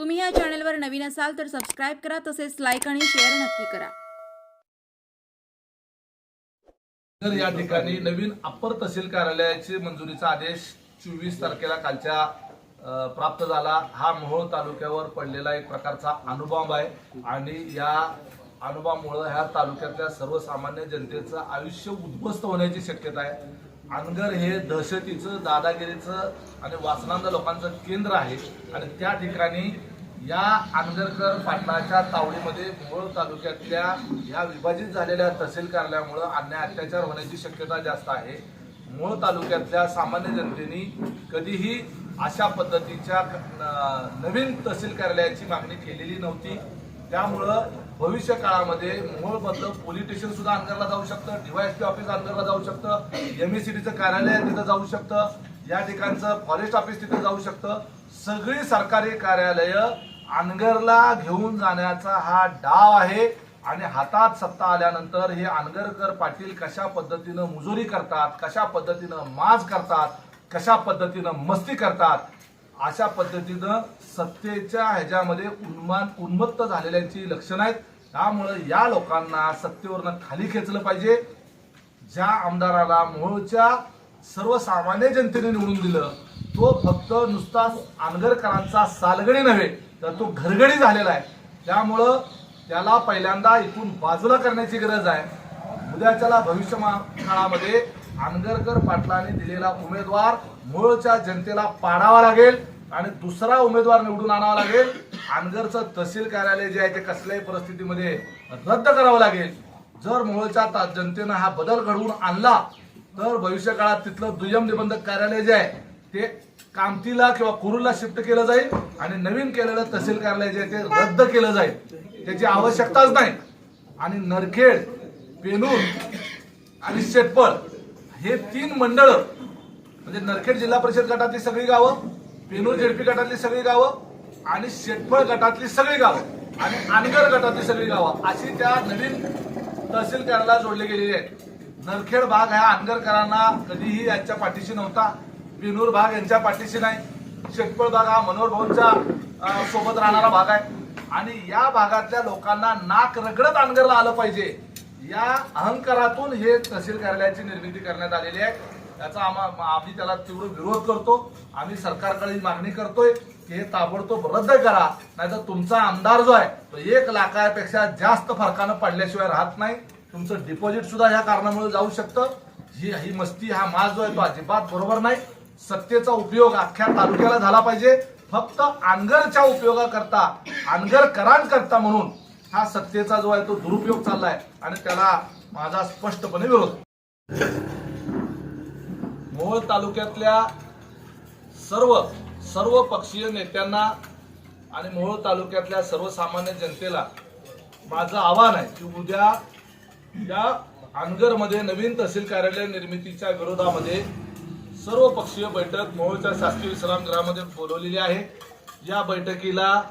तुम्ही या चॅनलवर नवीन असाल तर सबस्क्राईब करा तसेच लाईक आणि शेअर नक्की करा. तर या ठिकाणी नवीन अप्पर तहसील कार्यालयाची मंजुरीचा आदेश चोवीस तारखेला कालच्या प्राप्त झाला. हा मोहोळ तालुक्यावर पडलेला एक प्रकारचा अनुभव आहे आणि या अनुभवामुळं ह्या तालुक्यातल्या सर्वसामान्य जनतेचं आयुष्य उद्ध्वस्त होण्याची शक्यता आहे. अनगर हे दहशतीचं दादागिरीचं आणि वासनांद लोकांचं केंद्र आहे आणि त्या ठिकाणी या आंगरकर पाटलाच्या तावडीमध्ये मोहोळ तालुक्यातल्या या विभाजित झालेल्या तहसील कार्यालयामुळं अन्याय अत्याचार होण्याची शक्यता जास्त आहे. मूळ तालुक्यातल्या सामान्य जनतेने कधीही अशा पद्धतीच्या नवीन तहसील कार्यालयाची मागणी केलेली नव्हती. त्यामुळं भविष्य काळामध्ये मोहोळमधलं पोलीस स्टेशन सुद्धा अनगरला जाऊ शकतं डीवायएसपी ऑफिस अनगरला जाऊ शकतं एम ए सी डीचं कार्यालय तिथं जाऊ शकतं या ठिकाणचं फॉरेस्ट ऑफिस तिथं जाऊ शकतं. सगळी सरकारी कार्यालयं अनगरला घेऊन जाण्याचा हा डाव आहे. आणि हातात सत्ता आल्यानंतर हे अनगरकर पाटील कशा पद्धतीनं मुजोरी करतात कशा पद्धतीनं माज करतात कशा पद्धतीनं मस्ती करतात अशा पद्धतीनं सत्तेच्या ह्याच्यामध्ये उन्मान उन्मत्त झालेल्यांची लक्षणं आहेत. त्यामुळं या लोकांना सत्तेवरनं खाली खेचलं पाहिजे. ज्या आमदाराला मूळच्या सर्वसामान्य जनतेने निवडून दिलं तो फक्त नुसता अनगरकरांचा सालगणी नव्हे तर तो घरगडी झालेला आहे. त्यामुळं त्याला पहिल्यांदा इथून बाजूला करण्याची गरज आहे. उद्याच्याला भविष्य काळामध्ये अनगरकर पाटलाने दिलेला उमेदवार मूळच्या जनतेला पाडावा लागेल आणि दुसरा उमेदवार निवडून आणावा लागेल. आंगरचं तहसील कार्यालय जे आहे ते कसल्याही परिस्थितीमध्ये रद्द करावं लागेल. जर मूळच्या जनतेनं हा बदल घडवून आणला तर भविष्य काळात तिथलं दुय्यम निबंधक कार्यालय जे आहे ते कामतीला किंवा कुरुला शिफ्ट केलं जाईल आणि नवीन केलेलं तहसील कार्यालय जे ते रद्द केलं जाईल त्याची आवश्यकताच नाही. आणि नरखेड पेनूर आणि शेटपळ हे तीन मंडळ म्हणजे नरखेड जिल्हा परिषद गटातली सगळी गावं पेनूर झेडपी गटातली सगळी गावं आणि शेटफळ गटातली सगळी गावं आणि अनगर गटातली सगळी गावं अशी त्या नवीन तहसील कार्यालयाला जोडले गेलेली आहेत. नरखेड भाग हा अनगरकरांना कधीही यांच्या पाठीशी नव्हता. विनूर भाग यांच्या पाठीशी नाही. शेटपळ भाग हा मनोहर भाऊंच्या सोबत राहणारा भाग आहे. आणि या भागातल्या लोकांना नाक रगडत अनगरला आलं पाहिजे. या अहंकारातून हे तहसील कार्यालयाची निर्मिती करण्यात आलेली आहे. त्याचा आम्हा आम्ही त्याला तीव्र विरोध करतो. आम्ही सरकारकडे मागणी करतोय की हे ताबडतोब रद्द करा. नाहीतर तुमचा आमदार जो आहे तो एक लाखापेक्षा जास्त फरकानं पडल्याशिवाय राहत नाही. तुमचं डिपॉझिट सुद्धा ह्या कारणामुळे जाऊ शकतं. ही ही मस्ती हा माज जो आहे तो अजिबात बरोबर नाही. सत्तेचा उपयोग अख्ख्या तालुक्याला झाला पाहिजे. फक्त अनगरच्या उपयोगाकरता अनगरकरांकरता म्हणून हा सत्तेचा जो आहे तो दुरुपयोग चाललाय आणि त्याला माझा स्पष्टपणे विरोध. मोहोळ तालुक्यातल्या सर्व सर्व पक्षीय नेत्यांना आणि मोहोळ तालुक्यातल्या सर्वसामान्य जनतेला माझं आव्हान आहे की उद्या या अनगरमध्ये नवीन तहसील कार्यालय निर्मितीच्या विरोधामध्ये सर्व पक्षीय बैठक मोहोळच्या शासकीय विश्रामगृहामध्ये बोलवलेली आहे. या बैठकीला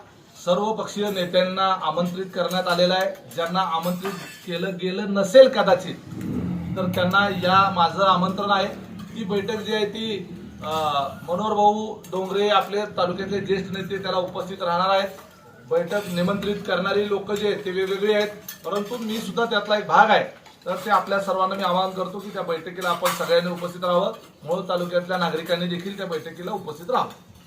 सर्व पक्षीय नेत्यांना आमंत्रित करण्यात आलेलं आहे. ज्यांना आमंत्रित केलं गेलं नसेल कदाचित तर त्यांना या माझं आमंत्रण आहे. ती बैठक जी आहे ती अं, मनोहर भाऊ डोंगरे आपले तालुक्यातले ज्येष्ठ नेते त्याला उपस्थित राहणार आहेत. बैठक निमंत्रित करणारी लोक जे आहेत ते वेगवेगळी आहेत. परंतु मी सुद्धा त्यातला एक भाग आहे. तर ते आपल्या सर्वांना मी आवाहन करतो की त्या बैठकीला आपण सगळ्यांनी उपस्थित राहावं. मोहोळ तालुक्यातल्या नागरिकांनी देखील त्या बैठकीला उपस्थित राहावं.